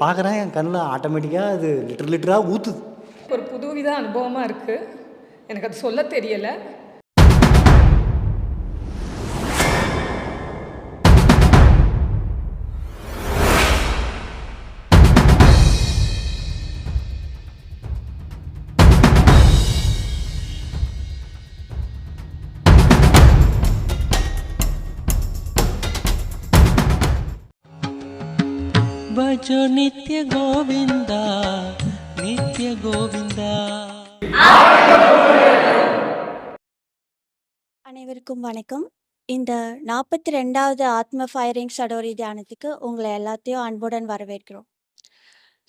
பார்க்குறேன் என் கண்ணில் ஆட்டோமேட்டிக்காக அது லிட்டர் லிட்டராக ஊற்றுது ஒரு புதுவித அனுபவமாக இருக்குது எனக்கு அது சொல்ல தெரியலை. भजो நித்ய கோவிந்தா நித்ய கோவிந்தா அனைவருக்கும் வணக்கம் இந்த நாற்பத்தி ரெண்டாவது ஆத்ம ஃபயரிங் சடோரி தியானத்துக்கு உங்களை எல்லாத்தையும் அன்புடன் வரவேற்கிறோம்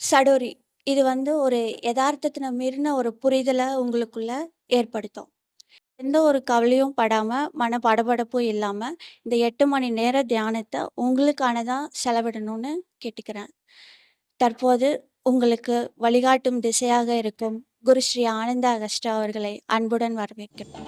சடோரி இது வந்து ஒரு யதார்த்தத்தின மீறின ஒரு புரிதலை உங்களுக்குள்ள ஏற்படுத்தும் எந்த ஒரு கவலையும் படாமல் மன படபடப்பும் இல்லாமல் இந்த எட்டு மணி நேர தியானத்தை உங்களுக்கானதான் செலவிடணும்னு கேட்டுக்கிறேன். தற்போது உங்களுக்கு வழிகாட்டும் திசையாக இருக்கும் குரு ஸ்ரீ ஆனந்த அகஸ்டா அவர்களை அன்புடன் வரவேற்கிறேன்.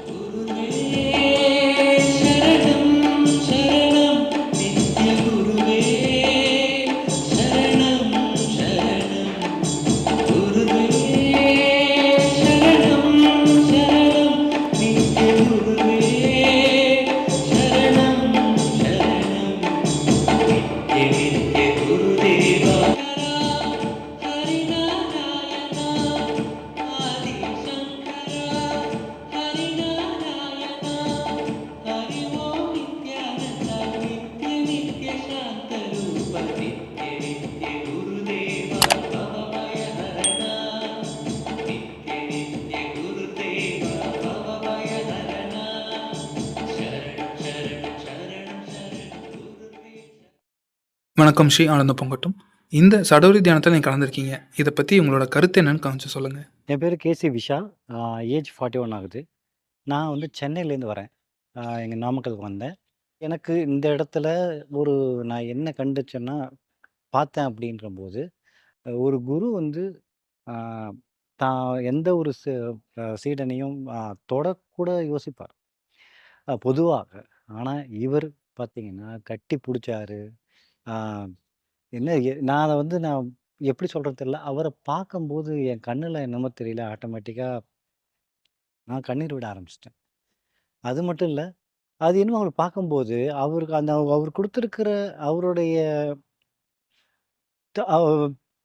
வணக்கம் ஸ்ரீ ஆனந்த பொங்கட்டும். இந்த சடோரி தியானத்தில் நீங்கள் கலந்துருக்கீங்க. இதை பற்றி உங்களோட கருத்து என்னன்னு காமிச்சு சொல்லுங்கள் என் பேர் KC Visha. Age forty one ஆகுது. நான் வந்து சென்னையிலேருந்து வரேன். எங்கள் நாமக்கலுக்கு வந்தேன். எனக்கு இந்த இடத்துல ஒரு நான் என்ன கண்டுச்சேன்னா பார்த்தேன் அப்படின்ற போது ஒரு குரு வந்து தான் எந்த ஒரு சீடனையும் தொடக்கூட யோசிப்பார். பொதுவாக ஆனால் இவர் பார்த்தீங்கன்னா கட்டி பிடிச்சாரு. என்ன எ- நான் அதை வந்து நான் எப்படி சொல்கிறது தெரியல. அவரை பார்க்கும்போது என் கண்ணில் என்னமோ தெரியல. ஆட்டோமேட்டிக்காக நான் கண்ணீர் விட ஆரம்பிச்சிட்டேன். அது மட்டும் இல்லை அது இன்னும் அவர் பார்க்கும்போது அவருக்கு அந்த அவர் கொடுத்துருக்கிற அவருடைய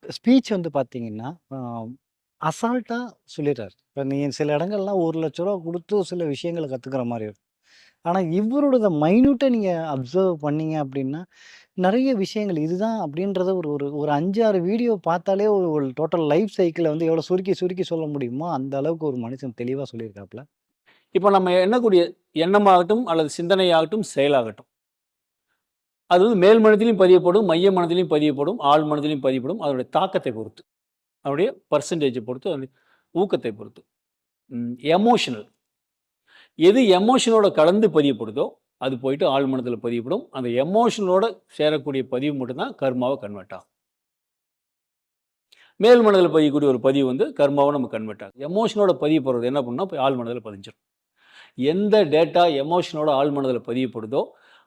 ஸ்பீச் வந்து பார்த்தீங்கன்னா அசால்ட்டாக சொல்லிடுறாரு. இப்போ நீ சில இடங்கள்லாம் ஒரு லட்ச ரூபா கொடுத்து சில விஷயங்களை கற்றுக்கிற மாதிரி இருக்கும் ஆனால் இவரோட மைன்யூட்டை நீங்கள் அப்சர்வ் பண்ணீங்க அப்படின்னா நிறைய விஷயங்கள் இதுதான் அப்படின்றத ஒரு ஒரு ஒரு அஞ்சாறு வீடியோ பார்த்தாலே ஒரு ஒரு டோட்டல் லைஃப் சைக்கிளை வந்து எவ்வளோ சுருக்கி சுருக்கி சொல்ல முடியுமோ அந்த அளவுக்கு ஒரு மனுஷன் தெளிவாக சொல்லியிருக்காப்புல இப்போ நம்ம எண்ணக்கூடிய எண்ணமாகட்டும் அல்லது சிந்தனையாகட்டும் செயலாகட்டும். அது வந்து மேல் மனதிலையும் பதியப்படும் மைய மனதிலையும் பதியப்படும் ஆழ் மனதிலையும் பதியப்படும் அதனுடைய தாக்கத்தை பொறுத்து. அதனுடைய பர்சன்டேஜை பொறுத்து அதனுடைய ஊக்கத்தை பொறுத்து. எமோஷனல் எது எமோஷனோட கலந்து பதியப்படுதோ அது போயிட்டு ஆழ்மனத்தில் பதியப்படும். அந்த எமோஷனோட சேரக்கூடிய பதிவு மட்டும்தான் கர்மாவை கன்வெர்ட் ஆகும். மேல் மனதில் பதியக்கூடிய ஒரு பதிவு வந்து கர்மாவை நம்ம கன்வெர்ட் ஆகும். எமோஷனோட பதிய போகிறது என்ன பண்ணால் போய் ஆழ் மனதில் பதிஞ்சிடும் எந்த டேட்டா எமோஷனோட ஆள் மனதில் பதியப்படுதோ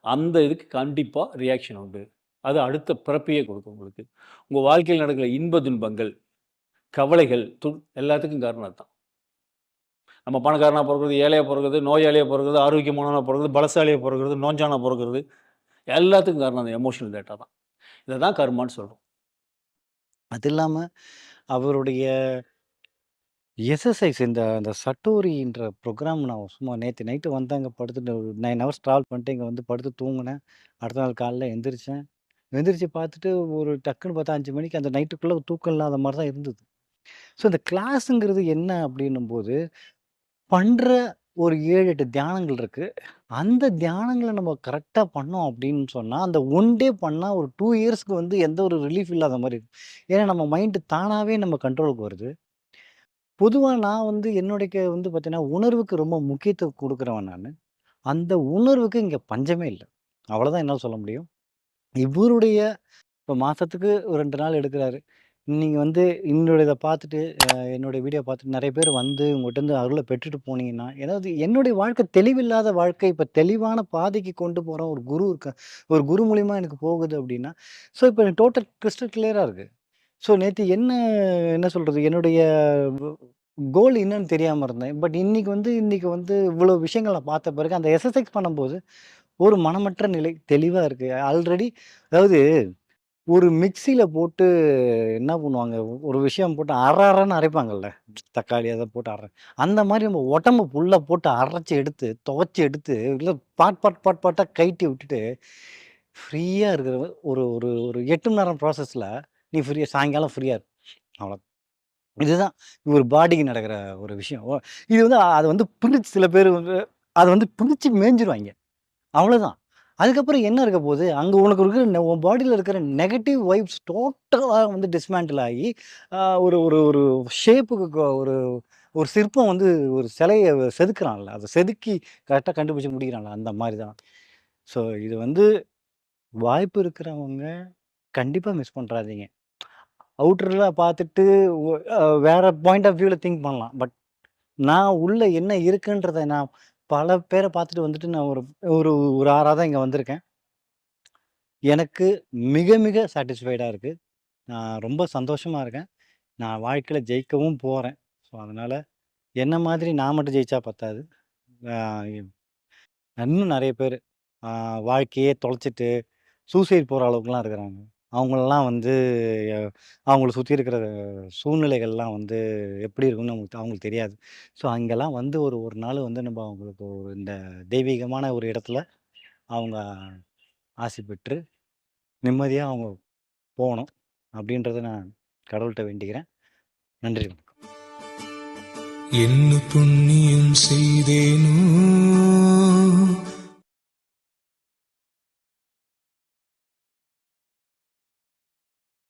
அந்த இதுக்கு கண்டிப்பாக ரியாக்ஷன் உண்டு. அது அடுத்த பிறப்பையே கொடுக்கும் உங்களுக்கு. உங்கள் வாழ்க்கையில் நடக்கிற இன்ப துன்பங்கள் கவலைகள் து எல்லாத்துக்கும் காரணம் தான் நம்ம பணக்காரனாக பிறக்கிறது ஏழையாக பிறக்கிறது நோயாளியாக பிறக்கிறது ஆரோக்கியமானவனாக பிறக்கிறது பலசாலியாக பிறக்கிறது நோஞ்சானாக பிறக்கிறது எல்லாத்துக்கும் காரணம் அந்த எமோஷனல் டேட்டா தான். இதை தான் கர்மான்னு சொல்கிறோம் அது இல்லாமல் அவருடைய எஸ்எஸ்ஐஸ் இந்த அந்த சட்டோரின்ற ப்ரோக்ராம் நான் சும்மா நேற்று நைட்டு வந்தாங்க படுத்துட்டு நைன் ஹவர்ஸ் ட்ராவல் பண்ணிட்டு இங்கே வந்து படுத்து தூங்கினேன். அடுத்த நாள் காலைல எந்திரிச்சேன். எந்திரிச்சு பார்த்துட்டு ஒரு டக்குன்னு பார்த்தா அஞ்சு மணிக்கு அந்த நைட்டுக்குள்ளே தூக்கம் இல்லாத மாதிரி தான் இருந்தது. ஸோ இந்த கிளாஸுங்கிறது என்ன அப்படின்னும் போது பண்ணுற ஒரு ஏழு எட்டு தியானங்கள் இருக்குது அந்த தியானங்களை நம்ம கரெக்டாக பண்ணோம் அப்படின்னு சொன்னால் அந்த ஒன் டே பண்ணால் ஒரு டூ இயர்ஸ்க்கு வந்து எந்த ஒரு ரிலீஃப் இல்லாத மாதிரி இருக்கும். ஏன்னா நம்ம மைண்டு தானாகவே நம்ம கண்ட்ரோலுக்கு வருது. பொதுவாக நான் வந்து என்னுடைய வந்து பார்த்தீங்கன்னா உணர்வுக்கு ரொம்ப முக்கியத்துவம் கொடுக்குறவன் நான். அந்த உணர்வுக்கு இங்கே பஞ்சமே இல்லை. அவ்வளோதான் என்னால் சொல்ல முடியும். இவருடைய இப்போ மாதத்துக்கு ஒரு ரெண்டு நாள் எடுக்கிறாரு. நீங்கள் வந்து என்னுடைய இதை பார்த்துட்டு அஹ், என்னுடைய வீடியோ பார்த்துட்டு நிறைய பேர் வந்து உங்கள்கிட்ட இருந்து அருளை பெற்றுட்டு போனீங்கன்னா ஏதாவது என்னுடைய வாழ்க்கை தெளிவில்லாத வாழ்க்கை இப்போ தெளிவான பாதைக்கு கொண்டு போகிற ஒரு குரு இருக்க ஒரு குரு மூலியமாக எனக்கு போகுது அப்படின்னா ஸோ இப்போ டோட்டல் கிறிஸ்டல் கிளியராக இருக்குது ஸோ நேற்று என்ன என்ன சொல்கிறது என்னுடைய கோல் என்னன்னு தெரியாமல் இருந்தேன். பட் இன்னைக்கு வந்து இன்னைக்கு வந்து இவ்வளோ விஷயங்களை பார்த்த பிறகு அந்த எஸ்எஸ்எக்ஸ் பண்ணும்போது, ஒரு மனமற்ற நிலை தெளிவாக இருக்குது ஆல்ரெடி அதாவது ஒரு மிக்ஸியில போட்டு என்ன பண்ணுவாங்க, ஒரு விஷயம் போட்டு அர அரன்னு அரைப்பாங்கல்ல. தக்காளி அத போட்டு அர அந்த மாரி நம்ம உடம்பு ஃபுல்லா போட்டு அரைச்சு எடுத்து, துவைச்சு எடுத்து, இல்ல பார்ட் பார்ட் பார்ட் பார்ட்டா கழட்டி விட்டுட்டு, ஃப்ரீயா இருக்கிற ஒரு ஒரு ஒரு 8 மணி நேரம் ப்ராசஸ்ல நீ ஃப்ரீயா சாயங்காலம் ஃப்ரீயா இரு. அவ்வளோ. இதுதான் ஒரு பாடிக்கு நடக்கிற ஒரு விஷயம். ஒ இது வந்து அதை வந்து பிரிச்சு சில பேர் வந்து அத வந்து பிரிச்சு மேய்ஞ்சிருவாய்ங்க. அவ்வளோதான். அதுக்கப்புறம் என்ன இருக்க போகுது? அங்கே உனக்கு இருக்கிற உன் பாடியில் இருக்கிற நெகட்டிவ் வைப்ஸ் டோட்டலாக வந்து டிஸ்மேண்டில் ஆகி, ஒரு ஒரு ஒரு ஷேப்புக்கு ஒரு ஒரு சிற்பம் வந்து ஒரு சிலையை செதுக்கிறான்ல அதை செதுக்கி கரெக்டாக கண்டுபிடிச்சு முடிக்கிறான்ல, அந்த மாதிரி தான். ஸோ இது வந்து வாய்ப்பு இருக்கிறவங்க கண்டிப்பாக மிஸ் பண்ணுறாதீங்க அவுட்டரில் பார்த்துட்டு வேறு வேற பாயிண்ட் ஆஃப் வியூவில் திங்க் பண்ணலாம். பட் நான் உள்ளே என்ன இருக்குன்றதை நான் பல பேரை பார்த்துட்டு வந்துட்டு நான் ஒரு ஒரு ஒரு ஆறாக தான் இங்கே வந்திருக்கேன். எனக்கு மிக மிக சாட்டிஸ்ஃபைடாக இருக்குது நான் ரொம்ப சந்தோஷமாக இருக்கேன். நான் வாழ்க்கையில் ஜெயிக்கவும் போகிறேன் ஸோ அதனால் என்ன மாதிரி நான் மட்டும் ஜெயிச்சா பத்தாது. இன்னும் நிறைய பேர் வாழ்க்கையே தொலைச்சிட்டு சூசைட் போகிற அளவுக்குலாம் இருக்கிறாங்க. அவங்களெல்லாம் வந்து அவங்கள சுற்றி இருக்கிற சூழ்நிலைகள்லாம் வந்து எப்படி இருக்கும்னு அவங்களுக்கு அவங்களுக்கு தெரியாது. ஸோ அங்கெல்லாம் வந்து ஒரு ஒரு நாள் வந்து நம்ம அவங்களுக்கு ஒரு இந்த தெய்வீகமான ஒரு இடத்துல அவங்க ஆசை பெற்று, நிம்மதியாக அவங்க போகணும் அப்படின்றத நான் கடவுள்கிட்ட வேண்டிக்கிறேன். நன்றி வணக்கம். என்ன புண்ணியம் செய்தேனோ